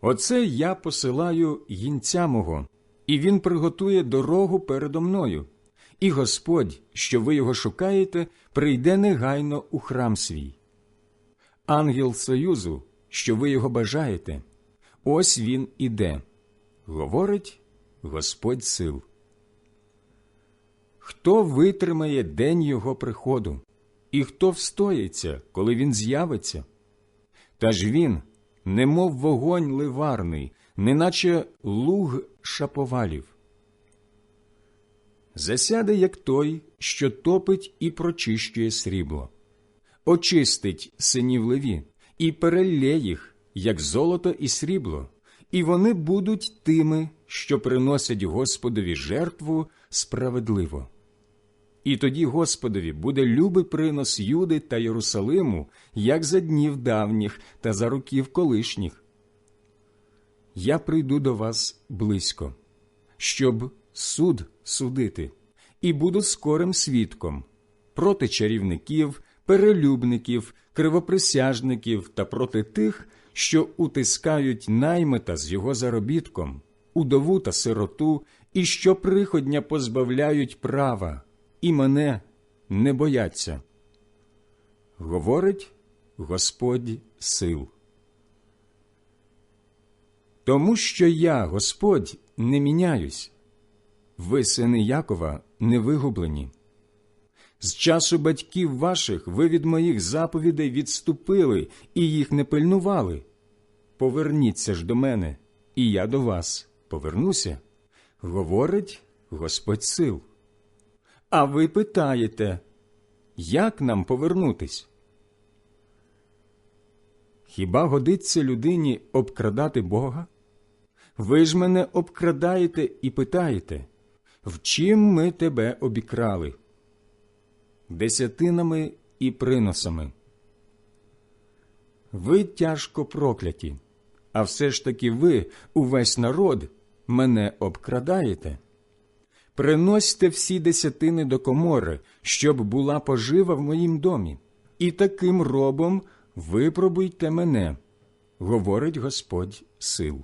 Оце я посилаю їнця мого, і він приготує дорогу передо мною. І Господь, що ви його шукаєте, прийде негайно у храм свій. Ангел Союзу, що ви його бажаєте, ось він іде, говорить Господь сил. Хто витримає день його приходу, і хто встоїться, коли він з'явиться? Та ж він, немов вогонь ливарний, неначе луг шаповалів. Засяде, як той, що топить і прочищує срібло, очистить синів леві і перелє їх, як золото і срібло, і вони будуть тими, що приносять Господові жертву справедливо. І тоді Господові буде любий принос Юди та Єрусалиму, як за днів давніх та за років колишніх. Я прийду до вас близько, щоб суд судити, і буду скорим свідком проти чарівників, перелюбників, кривоприсяжників та проти тих, що утискають наймита з його заробітком, удову та сироту, і що приходня позбавляють права, і мене не бояться. Говорить Господь сил. Тому що я, Господь, не міняюсь, ви, сини Якова, не вигублені. З часу батьків ваших ви від моїх заповідей відступили і їх не пильнували. Поверніться ж до мене, і я до вас повернуся, говорить Господь сил. А ви питаєте, як нам повернутись? Хіба годиться людині обкрадати Бога? Ви ж мене обкрадаєте і питаєте, в чим ми тебе обікрали? Десятинами і приносами. Ви тяжко прокляті, а все ж таки ви, увесь народ, мене обкрадаєте. Приносьте всі десятини до комори, щоб була пожива в моїм домі, і таким робом випробуйте мене, говорить Господь сил.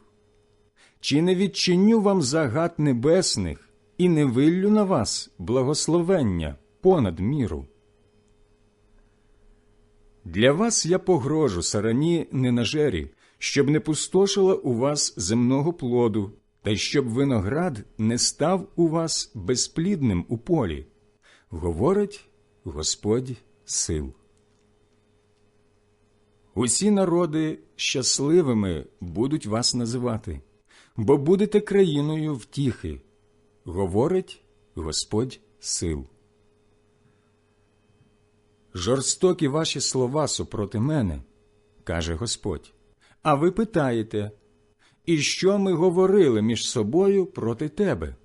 Чи не відчиню вам загад небесних і не виллю на вас благословення понад міру? Для вас я погрожу сарані ненажері, щоб не пустошила у вас земного плоду, та щоб виноград не став у вас безплідним у полі, говорить Господь сил. Усі народи щасливими будуть вас називати, бо будете країною втіхи, говорить Господь сил. Жорстокі ваші слова супроти мене, каже Господь. А ви питаєте, і що ми говорили між собою проти тебе?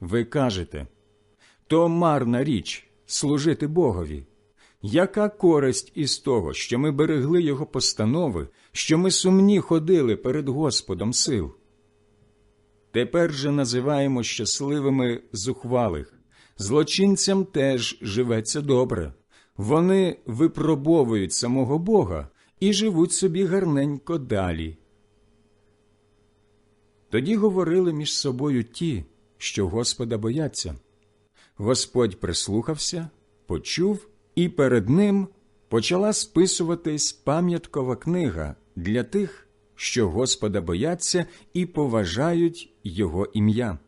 Ви кажете то марна річ служити Богові. Яка користь із того, що ми берегли Його постанови, що ми сумні ходили перед Господом сил? Тепер же називаємо щасливими зухвалих, злочинцям теж живеться добре. Вони випробовують самого Бога і живуть собі гарненько далі. Тоді говорили між собою ті, що Господа бояться. Господь прислухався, почув, і перед ним почала списуватись пам'яткова книга для тих, що Господа бояться і поважають Його ім'я.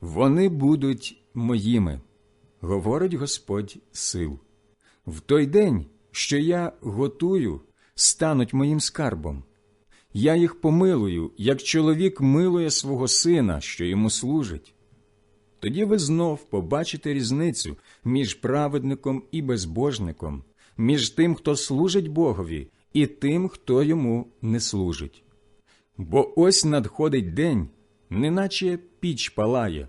Вони будуть моїми, говорить Господь сил. В той день, що я готую, стануть моїм скарбом. Я їх помилую, як чоловік милує свого сина, що йому служить. Тоді ви знов побачите різницю між праведником і безбожником, між тим, хто служить Богові, і тим, хто йому не служить. Бо ось надходить день, неначе піч палає,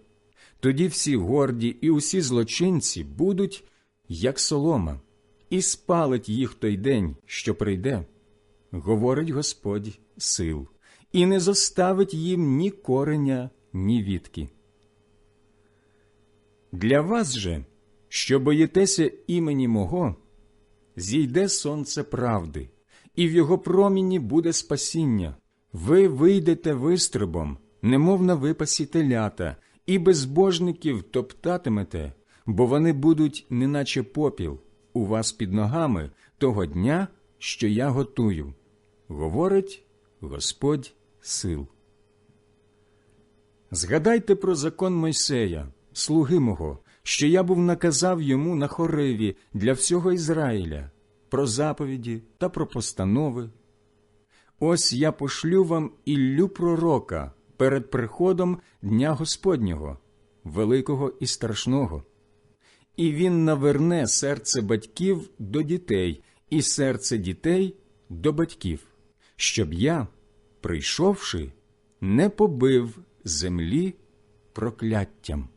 тоді всі горді і усі злочинці будуть, як солома, і спалить їх той день, що прийде, говорить Господь сил, і не зоставить їм ні кореня, ні вітки. Для вас же, що боїтеся імені мого, зійде сонце правди, і в його проміні буде спасіння. Ви вийдете вистрибом, немов на випасі телята, і безбожників топтатимете, бо вони будуть, неначе попіл, у вас під ногами того дня, що я готую, говорить Господь сил. Згадайте про закон Мойсея, слуги мого, що я був наказав йому на хориві для всього Ізраїля, про заповіді та про постанови. Ось я пошлю вам Іллю пророка перед приходом Дня Господнього, великого і страшного. І він наверне серце батьків до дітей, і серце дітей до батьків, щоб я, прийшовши, не побив землі прокляттям.